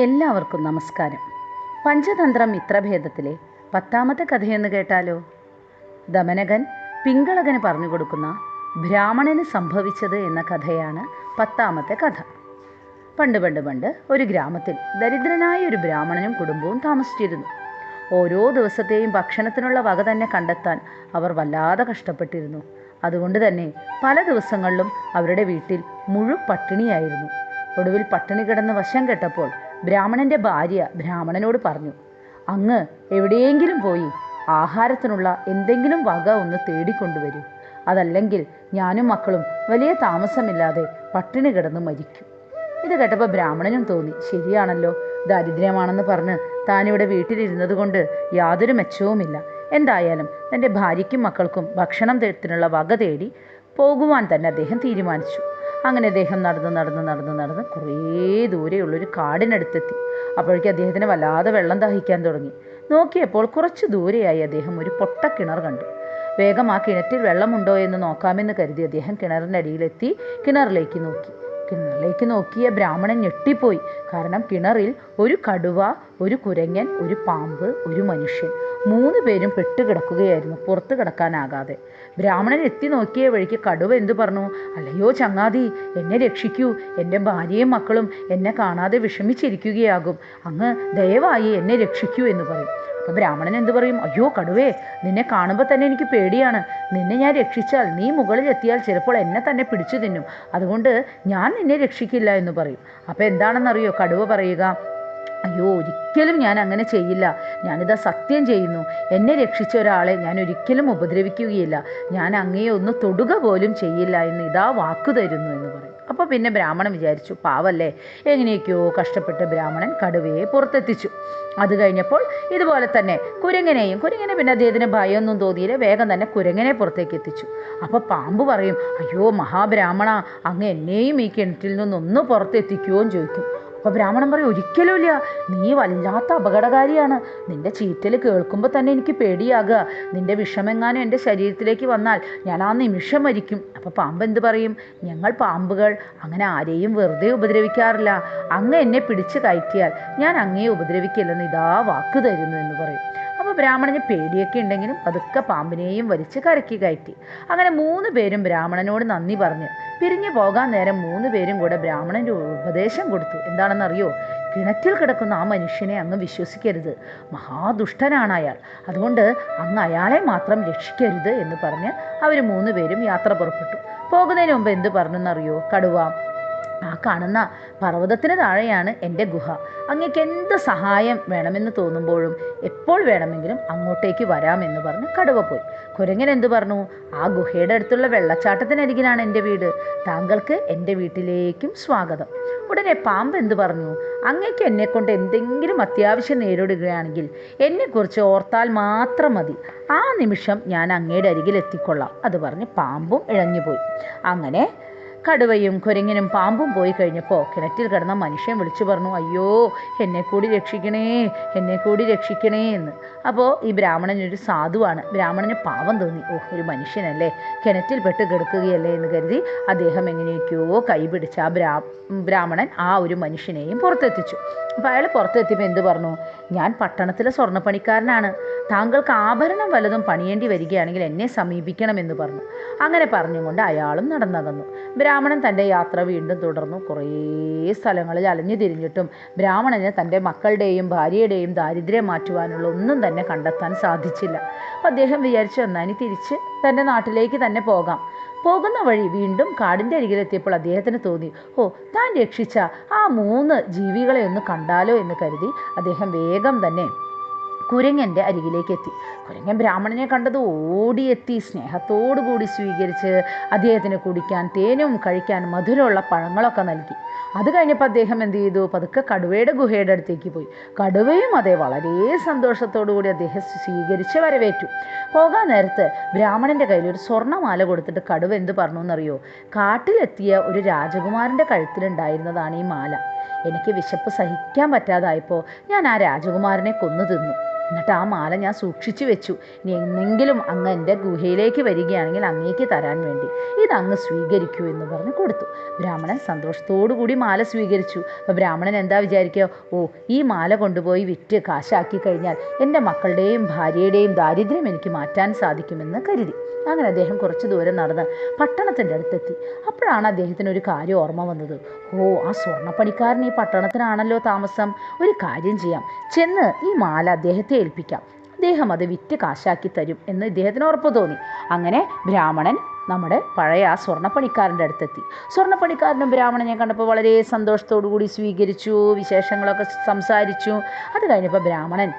എല്ലാവർക്കും നമസ്കാരം. പഞ്ചതന്ത്ര മിത്രഭേദത്തിലെ പത്താമത്തെ കഥയെന്ന് കേട്ടാലോ? ദമനകൻ പിങ്കളകന് പറഞ്ഞു കൊടുക്കുന്ന ബ്രാഹ്മണന് സംഭവിച്ചത് എന്ന കഥയാണ് പത്താമത്തെ കഥ. പണ്ട് പണ്ട് പണ്ട് ഒരു ഗ്രാമത്തിൽ ദരിദ്രനായ ഒരു ബ്രാഹ്മണനും കുടുംബവും താമസിച്ചിരുന്നു. ഓരോ ദിവസത്തെയും ഭക്ഷണത്തിനുള്ള വക തന്നെ കണ്ടെത്താൻ അവർ വല്ലാതെ കഷ്ടപ്പെട്ടിരുന്നു. അതുകൊണ്ട് തന്നെ പല ദിവസങ്ങളിലും അവരുടെ വീട്ടിൽ മുഴു പട്ടിണിയായിരുന്നു. ഒടുവിൽ പട്ടിണി കിടന്ന് വശം കെട്ടപ്പോൾ ബ്രാഹ്മണന്റെ ഭാര്യ ബ്രാഹ്മണനോട് പറഞ്ഞു അങ്ങ് എവിടെയെങ്കിലും പോയി ആഹാരത്തിനുള്ള എന്തെങ്കിലും വക ഒന്ന് തേടിക്കൊണ്ടുവരൂ. അതല്ലെങ്കിൽ ഞാനും മക്കളും വലിയ താമസമില്ലാതെ പട്ടിണി കിടന്ന് മരിക്കും. ഇത് കേട്ടപ്പോൾ ബ്രാഹ്മണനും തോന്നി ശരിയാണല്ലോ ദാരിദ്ര്യമാണെന്ന് പറഞ്ഞ് താനിവിടെ വീട്ടിലിരുന്നത് കൊണ്ട് യാതൊരു മെച്ചവുമില്ല. എന്തായാലും തന്റെ ഭാര്യയ്ക്കും മക്കൾക്കും ഭക്ഷണം തരത്തിനുള്ള വക തേടി പോകുവാൻ തന്നെ അദ്ദേഹം തീരുമാനിച്ചു. അങ്ങനെ അദ്ദേഹം നടന്ന് നടന്ന് നടന്ന് നടന്ന് കുറേ ദൂരെയുള്ളൊരു കാടിനടുത്തെത്തി. അപ്പോഴേക്കും അദ്ദേഹത്തിന് വല്ലാതെ വെള്ളം ദാഹിക്കാൻ തുടങ്ങി. നോക്കിയപ്പോൾ കുറച്ച് ദൂരെയായി അദ്ദേഹം ഒരു പൊട്ടക്കിണർ കണ്ടു. വേഗം ആ കിണറ്റിൽ വെള്ളമുണ്ടോ എന്ന് നോക്കാമെന്ന് കരുതി അദ്ദേഹം കിണറിന്റെ അടിയിലെത്തി കിണറിലേക്ക് നോക്കി. കിണറിലേക്ക് നോക്കിയ ബ്രാഹ്മണൻ ഞെട്ടിപ്പോയി. കാരണം കിണറിൽ ഒരു കടുവ ഒരു കുരങ്ങൻ ഒരു പാമ്പ് ഒരു മനുഷ്യൻ മൂന്ന് പേരും പെട്ടുകിടക്കുകയായിരുന്നു പുറത്തു കിടക്കാനാകാതെ. ബ്രാഹ്മണൻ എത്തി നോക്കിയ വഴിക്ക് കടുവ എന്തു പറഞ്ഞു? അല്ലയോ ചങ്ങാതി എന്നെ രക്ഷിക്കൂ. എന്റെ ഭാര്യയും മക്കളും എന്നെ കാണാതെ വിഷമിച്ചിരിക്കുകയാകും. അങ്ങ് ദയവായി എന്നെ രക്ഷിക്കൂ എന്ന് പറയും. അപ്പോൾ ബ്രാഹ്മണൻ എന്ത് പറയും? അയ്യോ കടുവേ നിന്നെ കാണുമ്പോൾ തന്നെ എനിക്ക് പേടിയാണ്. നിന്നെ ഞാൻ രക്ഷിച്ചാൽ നീ മുകളിൽ എത്തിയാൽ ചിലപ്പോൾ എന്നെ തന്നെ പിടിച്ചു തിന്നും. അതുകൊണ്ട് ഞാൻ നിന്നെ രക്ഷിക്കില്ല എന്ന് പറയും. അപ്പോൾ എന്താണെന്നറിയോ? കടുവ പറയുക അയ്യോ ഒരിക്കലും ഞാൻ അങ്ങനെ ചെയ്യില്ല. ഞാനിതാ സത്യം ചെയ്യുന്നു. എന്നെ രക്ഷിച്ച ഒരാളെ ഞാൻ ഒരിക്കലും ഉപദ്രവിക്കുകയില്ല. ഞാൻ അങ്ങയെ ഒന്ന് തൊടുക പോലും ചെയ്യില്ല എന്ന് ഇതാ വാക്കു തരുന്നു എന്ന് പറയും. അപ്പോൾ പിന്നെ ബ്രാഹ്മണൻ വിചാരിച്ചു പാവല്ലേ? എങ്ങനെയൊക്കെയോ കഷ്ടപ്പെട്ട് ബ്രാഹ്മണൻ കടുവയെ പുറത്തെത്തിച്ചു. അത് കഴിഞ്ഞപ്പോൾ ഇതുപോലെ തന്നെ കുരങ്ങനെയും കുരങ്ങനെ പിന്നെ അദ്ദേഹത്തിന് ഭയമൊന്നും തോന്നിയില്ല വേഗം തന്നെ കുരങ്ങനെ പുറത്തേക്ക് എത്തിച്ചു. അപ്പോൾ പാമ്പ് പറയും അയ്യോ മഹാബ്രാഹ്മണ അങ്ങ് എന്നെയും ഈ കിണറ്റിൽ നിന്നൊന്ന് പുറത്തെത്തിക്കുമോ എന്ന് ചോദിക്കും. അപ്പോൾ ബ്രാഹ്മണൻ പറയും ഒരിക്കലുമില്ല. നീ വല്ലാത്ത അപകടകാരിയാണ്. നിന്റെ ചീറ്റൽ കേൾക്കുമ്പോൾ തന്നെ എനിക്ക് പേടിയാകുക. നിന്റെ വിഷമെങ്ങാനും എന്റെ ശരീരത്തിലേക്ക് വന്നാൽ ഞാൻ ആ നിമിഷം മരിക്കും. അപ്പോൾ പാമ്പ് എന്ത് പറയും? ഞങ്ങൾ പാമ്പുകൾ അങ്ങനെ ആരെയും വെറുതെ ഉപദ്രവിക്കാറില്ല. അങ്ങ് എന്നെ പിടിച്ച് കയറ്റിയാൽ ഞാൻ അങ്ങയെ ഉപദ്രവിക്കില്ലെന്ന് ഇതാ വാക്ക് തരുന്നു എന്ന് പറയും. ബ്രാഹ്മണന് പേടിയൊക്കെ ഉണ്ടെങ്കിലും പതുക്കെ പാമ്പിനെയും വലിച്ച് കരക്കി കയറ്റി. അങ്ങനെ മൂന്ന് പേരും ബ്രാഹ്മണനോട് നന്ദി പറഞ്ഞ്. പിരിഞ്ഞു പോകാൻ നേരം മൂന്ന് പേരും കൂടെ ബ്രാഹ്മണന്റെ ഉപദേശം കൊടുത്തു. എന്താണെന്നറിയോ? കിണറ്റിൽ കിടക്കുന്ന ആ മനുഷ്യനെ അങ്ങ് വിശ്വസിക്കരുത്. മഹാദുഷ്ടനാണ് അയാൾ. അതുകൊണ്ട് അങ്ങ് അയാളെ മാത്രം രക്ഷിക്കരുത് എന്ന് പറഞ്ഞ് അവർ മൂന്ന് പേരും യാത്ര പുറപ്പെട്ടു. പോകുന്നതിന് മുമ്പ് എന്ത് പറഞ്ഞെന്നറിയോ? കടുവ. ആ കാണുന്ന പർവതത്തിന് താഴെയാണ് എന്റെ ഗുഹ. അങ്ങേക്ക് എന്ത് സഹായം വേണമെന്ന് തോന്നുമ്പോഴും എപ്പോൾ വേണമെങ്കിലും അങ്ങോട്ടേക്ക് വരാമെന്ന് പറഞ്ഞ് കടുവ പോയി. കുരങ്ങൻ എന്തു പറഞ്ഞു? ആ ഗുഹയുടെ അടുത്തുള്ള വെള്ളച്ചാട്ടത്തിനരികിലാണ് എന്റെ വീട്. താങ്കൾക്ക് എന്റെ വീട്ടിലേക്കും സ്വാഗതം. ഉടനെ പാമ്പ് എന്തു പറഞ്ഞു? അങ്ങേക്ക് എന്നെക്കൊണ്ട് എന്തെങ്കിലും അത്യാവശ്യം നേരിടുകയാണെങ്കിൽ എന്നെക്കുറിച്ച് ഓർത്താൽ മാത്രം മതി. ആ നിമിഷം ഞാൻ അങ്ങയുടെ അരികിൽ എത്തിക്കൊള്ളാം. അത് പറഞ്ഞ് പാമ്പും ഇഴഞ്ഞുപോയി. അങ്ങനെ കടുവയും കുരങ്ങിനും പാമ്പും പോയി കഴിഞ്ഞപ്പോൾ കിണറ്റിൽ കിടന്ന മനുഷ്യൻ വിളിച്ചു പറഞ്ഞു അയ്യോ എന്നെ കൂടി രക്ഷിക്കണേ എന്നെ കൂടി രക്ഷിക്കണേ എന്ന്. അപ്പോൾ ഈ ബ്രാഹ്മണൻ ഒരു സാധുവാണ്. ബ്രാഹ്മണന് പാവം തോന്നി. ഓ ഒരു മനുഷ്യനല്ലേ കിണറ്റിൽ പെട്ട് കിടക്കുകയല്ലേ എന്ന് കരുതി അദ്ദേഹം എങ്ങനെയൊക്കെയോ കൈപിടിച്ച് ആ ബ്രാ ബ്രാഹ്മണൻ ആ ഒരു മനുഷ്യനെയും പുറത്തെത്തിച്ചു. അപ്പോൾ അയാൾ പുറത്തെത്തിയപ്പോൾ എന്ത് പറഞ്ഞു? ഞാൻ പട്ടണത്തിലെ സ്വർണപ്പണിക്കാരനാണ്. താങ്കൾക്ക് ആഭരണം വല്ലതും പണിയേണ്ടി വരികയാണെങ്കിൽ എന്നെ സമീപിക്കണമെന്ന് പറഞ്ഞു. അങ്ങനെ പറഞ്ഞുകൊണ്ട് അയാളും നടന്നകന്നു. ബ്രാഹ്മണൻ തന്റെ യാത്ര വീണ്ടും തുടർന്നു. കുറേ സ്ഥലങ്ങളിൽ അലഞ്ഞു തിരിഞ്ഞിട്ടും ബ്രാഹ്മണന് തന്റെ മക്കളുടെയും ഭാര്യയുടെയും ദാരിദ്ര്യം മാറ്റുവാനുള്ള ഒന്നും തന്നെ കണ്ടെത്താൻ സാധിച്ചില്ല. അപ്പോൾ അദ്ദേഹം വിചാരിച്ചു എന്നാൽ തിരിച്ച് തന്റെ നാട്ടിലേക്ക് തന്നെ പോകാം. പോകുന്ന വഴി വീണ്ടും കാടിന്റെ അരികിലെത്തിയപ്പോൾ അദ്ദേഹത്തിന് തോന്നി ഓ താൻ രക്ഷിച്ച ആ മൂന്ന് ജീവികളെ ഒന്ന് കണ്ടാലോ എന്ന് കരുതി അദ്ദേഹം വേഗം തന്നെ കുരങ്ങന്റെ അരികിലേക്ക് എത്തി കുരങ്ങൻ ബ്രാഹ്മണനെ കണ്ടത് ഓടിയെത്തി സ്നേഹത്തോടു കൂടി സ്വീകരിച്ച് അദ്ദേഹത്തിന് കുടിക്കാൻ തേനും കഴിക്കാൻ മധുരമുള്ള പഴങ്ങളൊക്കെ നൽകി. അത് കഴിഞ്ഞപ്പോൾ അദ്ദേഹം എന്ത് ചെയ്തു? പതുക്കെ കടുവയുടെ ഗുഹയുടെ അടുത്തേക്ക് പോയി. കടുവയും അതെ വളരെ കൂടി അദ്ദേഹം സ്വീകരിച്ച് വരവേറ്റു. പോകാൻ നേരത്ത് ബ്രാഹ്മണന്റെ കയ്യിൽ ഒരു സ്വർണമാല കൊടുത്തിട്ട് കടുവ എന്ത് പറഞ്ഞു എന്നറിയോ? കാട്ടിലെത്തിയ ഒരു രാജകുമാരന്റെ കഴുത്തിലുണ്ടായിരുന്നതാണ് ഈ മാല. എനിക്ക് വിശപ്പ് സഹിക്കാൻ പറ്റാതായപ്പോൾ ഞാൻ ആ രാജകുമാരനെ കൊന്നു തിന്നു. എന്നിട്ട് ആ മാല ഞാൻ സൂക്ഷിച്ചു വെച്ചു. ഇനി എന്നെങ്കിലും അങ്ങ് എന്റെ ഗുഹയിലേക്ക് വരികയാണെങ്കിൽ അങ്ങേക്ക് തരാൻ വേണ്ടി. ഇത് അങ്ങ് സ്വീകരിക്കൂ എന്ന് പറഞ്ഞ് കൊടുത്തു. ബ്രാഹ്മണൻ സന്തോഷത്തോടു കൂടി മാല സ്വീകരിച്ചു. അപ്പോൾ ബ്രാഹ്മണൻ എന്താ വിചാരിക്കുക? ഓ ഈ മാല കൊണ്ടുപോയി വിറ്റ് കാശാക്കി കഴിഞ്ഞാൽ എന്റെ മക്കളുടെയും ഭാര്യയുടെയും ദാരിദ്ര്യം എനിക്ക് മാറ്റാൻ സാധിക്കുമെന്ന് കരുതി. അങ്ങനെ അദ്ദേഹം കുറച്ച് ദൂരം നടന്ന് പട്ടണത്തിന്റെ അടുത്തെത്തി. അപ്പോഴാണ് അദ്ദേഹത്തിന് ഒരു കാര്യം ഓർമ്മ വന്നത്. ഓ ആ സ്വർണപ്പണിക്കാരൻ ഈ പട്ടണത്തിനാണല്ലോ താമസം. ഒരു കാര്യം ചെയ്യാം. ചെന്ന് ഈ മാല അദ്ദേഹത്തെ ഏൽപ്പിക്കാം. അദ്ദേഹം അത് വിറ്റ് കാശാക്കി തരും എന്ന് ഇദ്ദേഹത്തിന് ഉറപ്പ് തോന്നി. അങ്ങനെ ബ്രാഹ്മണൻ നമ്മുടെ പഴയ ആ സ്വർണപ്പണിക്കാരന്റെ അടുത്തെത്തി. സ്വർണപ്പണിക്കാരനും ബ്രാഹ്മണനെ കണ്ടപ്പോൾ വളരെ സന്തോഷത്തോടു കൂടി സ്വീകരിച്ചു വിശേഷങ്ങളൊക്കെ സംസാരിച്ചു. അത് കഴിഞ്ഞപ്പോൾ ബ്രാഹ്മണൻ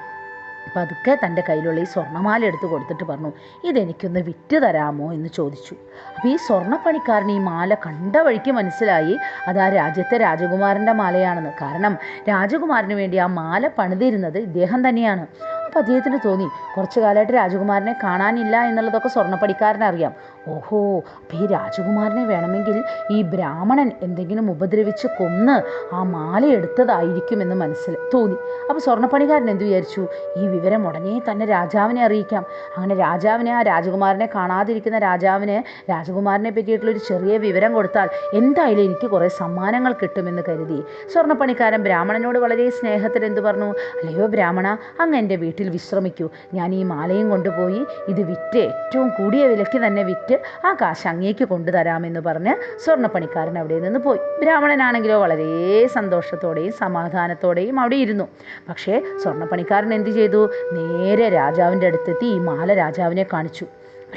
പതുക്കെ തന്റെ കയ്യിലുള്ള ഈ സ്വർണമാല എടുത്ത് കൊടുത്തിട്ട് പറഞ്ഞു ഇതെനിക്കൊന്ന് വിറ്റ് തരാമോ? എന്ന് ചോദിച്ചു. അപ്പോൾ ഈ സ്വർണപ്പണിക്കാരൻ ഈ മാല കണ്ട വഴിക്ക് മനസ്സിലായി അത് ആ രാജ്യത്തെ രാജകുമാരന്റെ മാലയാണെന്ന്. കാരണം രാജകുമാരന് വേണ്ടി ആ മാല പണിതിരുന്നത് ഇദ്ദേഹം തന്നെയാണ്. അപ്പോൾ അദ്ദേഹത്തിന് തോന്നി. കുറച്ച് കാലമായിട്ട് രാജകുമാരനെ കാണാനില്ല എന്നുള്ളതൊക്കെ സ്വർണപ്പടിക്കാരനെ അറിയാം ഓഹോ അപ്പം ഈ രാജകുമാരനെ വേണമെങ്കിൽ ഈ ബ്രാഹ്മണൻ എന്തെങ്കിലും ഉപദ്രവിച്ച് കൊന്ന് ആ മാല എടുത്തതായിരിക്കും എന്ന് മനസ്സിൽ തോന്നി. അപ്പോൾ സ്വർണപ്പണിക്കാരൻ എന്ത് വിചാരിച്ചു? ഈ വിവരം ഉടനെ തന്നെ രാജാവിനെ അറിയിക്കാം. അങ്ങനെ രാജാവിനെ ആ രാജകുമാരനെ കാണാതിരിക്കുന്ന രാജാവിന് രാജകുമാരനെ പറ്റിയിട്ടുള്ളൊരു ചെറിയ വിവരം കൊടുത്താൽ എന്തായാലും എനിക്ക് കുറേ സമ്മാനങ്ങൾ കിട്ടുമെന്ന് കരുതി. സ്വർണപ്പണിക്കാരൻ ബ്രാഹ്മണനോട് വളരെ സ്നേഹത്തിൽ എന്ത് പറഞ്ഞു? അല്ലയോ ബ്രാഹ്മണ അങ്ങ് എന്റെ വീട്ടിൽ വിശ്രമിക്കൂ. ഞാൻ ഈ മാലയും കൊണ്ടുപോയി ഇത് വിറ്റ് ഏറ്റവും കൂടിയ വിലയ്ക്ക് തന്നെ വിറ്റ് ആ കാശ് അങ്ങേക്ക് കൊണ്ടുതരാമെന്ന് പറഞ്ഞ് സ്വർണപ്പണിക്കാരൻ അവിടെ നിന്ന് പോയി. ബ്രാഹ്മണനാണെങ്കിലോ വളരെ സന്തോഷത്തോടെയും സമാധാനത്തോടെയും അവിടെ ഇരുന്നു. പക്ഷേ സ്വർണപ്പണിക്കാരൻ എന്ത് ചെയ്തു? നേരെ രാജാവിന്റെ അടുത്തെത്തി ഈ മാല രാജാവിനെ കാണിച്ചു.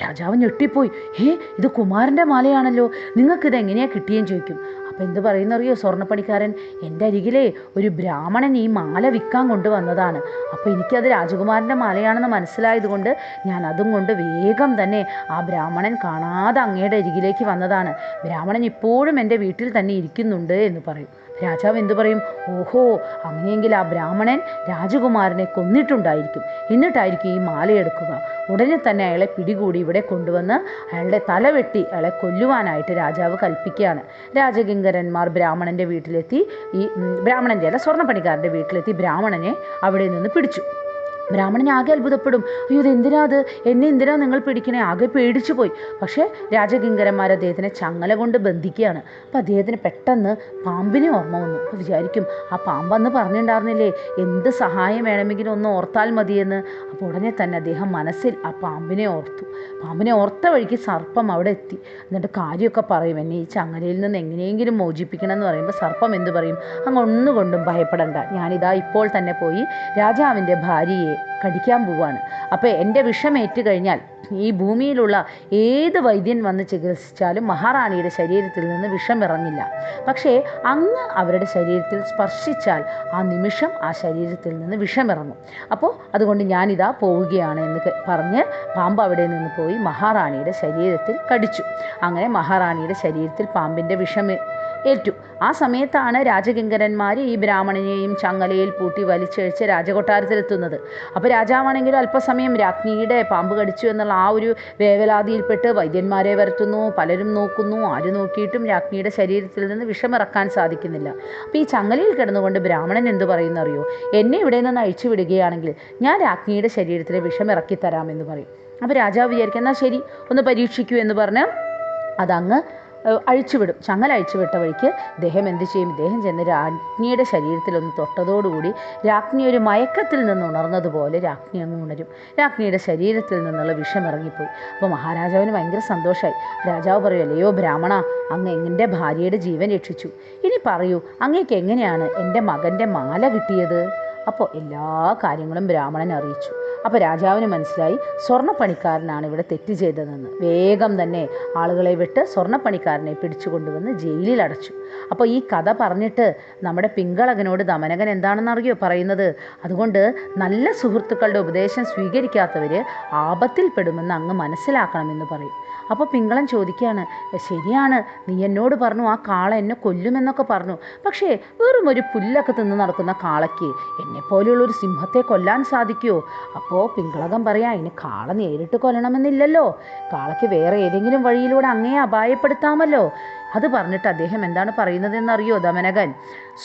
രാജാവ് ഞെട്ടിപ്പോയി. ഏ ഇത് കുമാരന്റെ മാലയാണല്ലോ. നിങ്ങൾക്കിത് എങ്ങനെയാണ് കിട്ടിയെന്ന് ചോദിക്കും. അപ്പം എന്ത് പറയുന്നറിയോ സ്വർണപ്പണിക്കാരൻ? എന്റെ അരികിലെ ഒരു ബ്രാഹ്മണൻ ഈ മാല വിൽക്കാൻ കൊണ്ടുവന്നതാണ്. അപ്പോൾ എനിക്കത് രാജകുമാരന്റെ മാലയാണെന്ന് മനസ്സിലായതുകൊണ്ട് ഞാൻ അതും കൊണ്ട് വേഗം തന്നെ ആ ബ്രാഹ്മണൻ കാണാതെ അങ്ങയുടെ അരികിലേക്ക് വന്നതാണ്. ബ്രാഹ്മണൻ ഇപ്പോഴും എന്റെ വീട്ടിൽ തന്നെ ഇരിക്കുന്നുണ്ട് എന്ന് പറയും. രാജാവ് എന്തു പറയും? ഓഹോ അങ്ങനെയെങ്കിൽ ആ ബ്രാഹ്മണൻ രാജകുമാരനെ കൊന്നിട്ടുണ്ടായിരിക്കും. എന്നിട്ടായിരിക്കും ഈ മാലയെടുക്കുക ഉടനെ തന്നെ അയാളെ പിടികൂടി ഇവിടെ കൊണ്ടുവന്ന് അയാളുടെ തല വെട്ടി അയാളെ കൊല്ലുവാനായിട്ട് രാജാവ് കൽപ്പിക്കുകയാണ്. രാജകിങ്കരന്മാർ ബ്രാഹ്മണന്റെ വീട്ടിലെത്തി. ഈ ബ്രാഹ്മണന്റെ അല്ല സ്വർണപ്പണിക്കാരന്റെ വീട്ടിലെത്തി ബ്രാഹ്മണനെ അവിടെ നിന്ന് പിടിച്ചു. ബ്രാഹ്മണൻ ആകെ അത്ഭുതപ്പെടും. അയ്യോ ഇത് എന്തിനാ അത്? എന്നെ എന്തിനാ നിങ്ങൾ പിടിക്കണേ? ആകെ പേടിച്ചു പോയി പക്ഷേ രാജകിങ്കരന്മാർ അദ്ദേഹത്തിനെ ചങ്ങല കൊണ്ട് ബന്ധിക്കുകയാണ്. അപ്പം അദ്ദേഹത്തിന് പെട്ടെന്ന് പാമ്പിനെ ഓർമ്മ വന്നു. അപ്പോൾ വിചാരിക്കും ആ പാമ്പെന്ന് പറഞ്ഞിട്ടുണ്ടായിരുന്നില്ലേ എന്ത് സഹായം വേണമെങ്കിലും ഒന്ന് ഓർത്താൽ മതിയെന്ന്. അപ്പോൾ ഉടനെ തന്നെ അദ്ദേഹം മനസ്സിൽ ആ പാമ്പിനെ ഓർത്തു. പാമ്പിനെ ഓർത്ത വഴിക്ക് സർപ്പം അവിടെ എത്തി. എന്നിട്ട് കാര്യമൊക്കെ പറയും. എന്നെ ഈ ചങ്ങലയിൽ നിന്ന് എങ്ങനെയെങ്കിലും മോചിപ്പിക്കണം എന്ന് പറയുമ്പോൾ സർപ്പം എന്ത് പറയും? അങ്ങ് ഒന്നുകൊണ്ടും ഭയപ്പെടണ്ട. ഞാനിതാ ഇപ്പോൾ തന്നെ പോയി രാജാവിന്റെ ഭാര്യയെ കടിക്കാൻ പോവാണ്. അപ്പോൾ എന്റെ വിഷമേറ്റ് കഴിഞ്ഞാൽ ഈ ഭൂമിയിലുള്ള ഏത് വൈദ്യൻ വന്ന് ചികിത്സിച്ചാലും മഹാറാണിയുടെ ശരീരത്തിൽ നിന്ന് വിഷം ഇറങ്ങില്ല. പക്ഷേ അങ്ങ് അവരുടെ ശരീരത്തിൽ സ്പർശിച്ചാൽ ആ നിമിഷം ആ ശരീരത്തിൽ നിന്ന് വിഷം ഇറങ്ങും. അപ്പോൾ അതുകൊണ്ട് ഞാനിതാ പോവുകയാണ് എന്ന് പറഞ്ഞ് പാമ്പ് അവിടെ നിന്ന് പോയി മഹാറാണിയുടെ ശരീരത്തിൽ കടിച്ചു. അങ്ങനെ മഹാറാണിയുടെ ശരീരത്തിൽ പാമ്പിന്റെ വിഷം ഏറ്റു. ആ സമയത്താണ് രാജകിങ്കരന്മാർ ഈ ബ്രാഹ്മണനെയും ചങ്ങലയിൽ പൂട്ടി വലിച്ചഴിച്ച് രാജകൊട്ടാരത്തിലെത്തുന്നത്. അപ്പോൾ രാജാവാണെങ്കിലും അല്പസമയം രാജ്ഞിയുടെ പാമ്പ് കടിച്ചു എന്നുള്ള ആ ഒരു വേവലാതിയിൽപ്പെട്ട് വൈദ്യന്മാരെ വരുത്തുന്നു പലരും നോക്കുന്നു. ആര് നോക്കിയിട്ടും രാജ്ഞിയുടെ ശരീരത്തിൽ നിന്ന് വിഷമിറക്കാൻ സാധിക്കുന്നില്ല. അപ്പോൾ ഈ ചങ്ങലയിൽ കിടന്നുകൊണ്ട് ബ്രാഹ്മണൻ എന്ത് പറയുന്നറിയോ? എന്നെ ഇവിടെ നിന്ന് അഴിച്ചു വിടുകയാണെങ്കിൽ ഞാൻ രാജ്ഞിയുടെ ശരീരത്തിലെ വിഷം ഇറക്കി തരാമെന്ന് പറയും. അപ്പോൾ രാജാവ് വിചാരിക്കുന്ന ശരി ഒന്ന് പരീക്ഷിക്കൂ എന്ന് പറഞ്ഞ് അതങ്ങ് അഴിച്ചുവിടും. ചങ്ങല അഴിച്ചുവിട്ട വഴിക്ക് ഇദ്ദേഹം എന്ത് ചെയ്യും? ഇദ്ദേഹം ചെന്ന് രാജ്ഞിയുടെ ശരീരത്തിലൊന്ന് തൊട്ടതോടുകൂടി രാജ്ഞി ഒരു മയക്കത്തിൽ നിന്ന് ഉണർന്നതുപോലെ രാജ്ഞി അങ്ങ് ഉണരും. രാജ്ഞിയുടെ ശരീരത്തിൽ നിന്നുള്ള വിഷം ഇറങ്ങിപ്പോയി. അപ്പോൾ മഹാരാജാവിന് ഭയങ്കര സന്തോഷമായി രാജാവ് പറയും അല്ലയോ ബ്രാഹ്മണ അങ്ങ് എന്റെ ഭാര്യയുടെ ജീവൻ രക്ഷിച്ചു. ഇനി പറയൂ അങ്ങേക്ക് എങ്ങനെയാണ് എന്റെ മകന്റെ മാല കിട്ടിയത്? അപ്പോൾ എല്ലാ കാര്യങ്ങളും ബ്രാഹ്മണൻ അറിയിച്ചു. അപ്പോൾ രാജാവിന് മനസ്സിലായി സ്വർണപ്പണിക്കാരനാണ് ഇവിടെ തെറ്റ് ചെയ്തതെന്ന്. വേഗം തന്നെ ആളുകളെ വിട്ട് സ്വർണപ്പണിക്കാരനെ പിടിച്ചു കൊണ്ടുവന്ന് ജയിലിൽ അടച്ചു. അപ്പോൾ ഈ കഥ പറഞ്ഞിട്ട് നമ്മുടെ പിങ്കളകനോട് ദമനകൻ എന്താണെന്ന് അറിയോ പറയുന്നത്? അതുകൊണ്ട് നല്ല സുഹൃത്തുക്കളുടെ ഉപദേശം സ്വീകരിക്കാത്തവർ ആപത്തിൽപ്പെടുമെന്ന് അങ്ങ് മനസ്സിലാക്കണമെന്ന് പറയും. അപ്പോൾ പിങ്കളൻ ചോദിക്കുകയാണ് ശരിയാണ് നീ എന്നോട് പറഞ്ഞു ആ കാള എന്നെ കൊല്ലുമെന്നൊക്കെ പറഞ്ഞു. പക്ഷേ വെറും ഒരു പുല്ലൊക്കെ തിന്ന് നടക്കുന്ന കാളയ്ക്ക് എന്നെപ്പോലെയുള്ള ഒരു സിംഹത്തെ കൊല്ലാൻ സാധിക്കുമോ അപ്പോൾ പിങ്കളകം പറയാം അതിന് കാള നേരിട്ട് കൊല്ലണമെന്നില്ലല്ലോ. കാളയ്ക്ക് വേറെ ഏതെങ്കിലും വഴിയിലൂടെ അങ്ങേ അപായപ്പെടുത്താമല്ലോ. അത് പറഞ്ഞിട്ട് അദ്ദേഹം എന്താണ് പറയുന്നതെന്നറിയോ ദമനകൻ?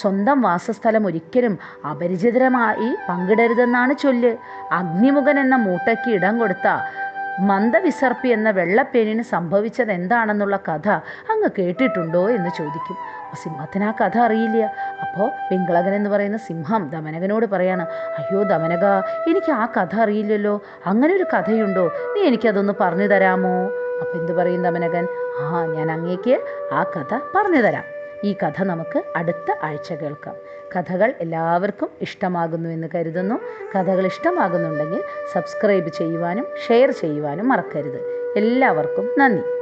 സ്വന്തം വാസസ്ഥലം ഒരിക്കലും അപരിചിതരമായി പങ്കിടരുതെന്നാണ് ചൊല്ല്. അഗ്നിമുഖൻ എന്ന മൂട്ടയ്ക്ക് ഇടം കൊടുത്ത മന്ദവിസർപ്പി എന്ന വെള്ളപ്പേനിന് സംഭവിച്ചത് എന്താണെന്നുള്ള കഥ അങ്ങ് കേട്ടിട്ടുണ്ടോ എന്ന് ചോദിക്കും. സിംഹത്തിന് ആ കഥ അറിയില്ല. അപ്പോൾ പിങ്കളകൻ എന്ന് പറയുന്ന സിംഹം ദമനകനോട് പറയാണ് അയ്യോ ദമനക എനിക്ക് ആ കഥ അറിയില്ലല്ലോ. അങ്ങനെ ഒരു കഥയുണ്ടോ? നീ എനിക്കതൊന്ന് പറഞ്ഞു തരാമോ? അപ്പം എന്തു പറയും ദമനകൻ? ആ ഞാൻ അങ്ങേക്ക് ആ കഥ പറഞ്ഞു തരാം. ഈ കഥ നമുക്ക് അടുത്ത ആഴ്ച കേൾക്കാം. കഥകൾ എല്ലാവർക്കും ഇഷ്ടമാകുന്നു എന്ന് കരുതുന്നു. കഥകൾ ഇഷ്ടമാകുന്നുണ്ടെങ്കിൽ സബ്സ്ക്രൈബ് ചെയ്യുവാനും ഷെയർ ചെയ്യുവാനും മറക്കരുത്. എല്ലാവർക്കും നന്ദി.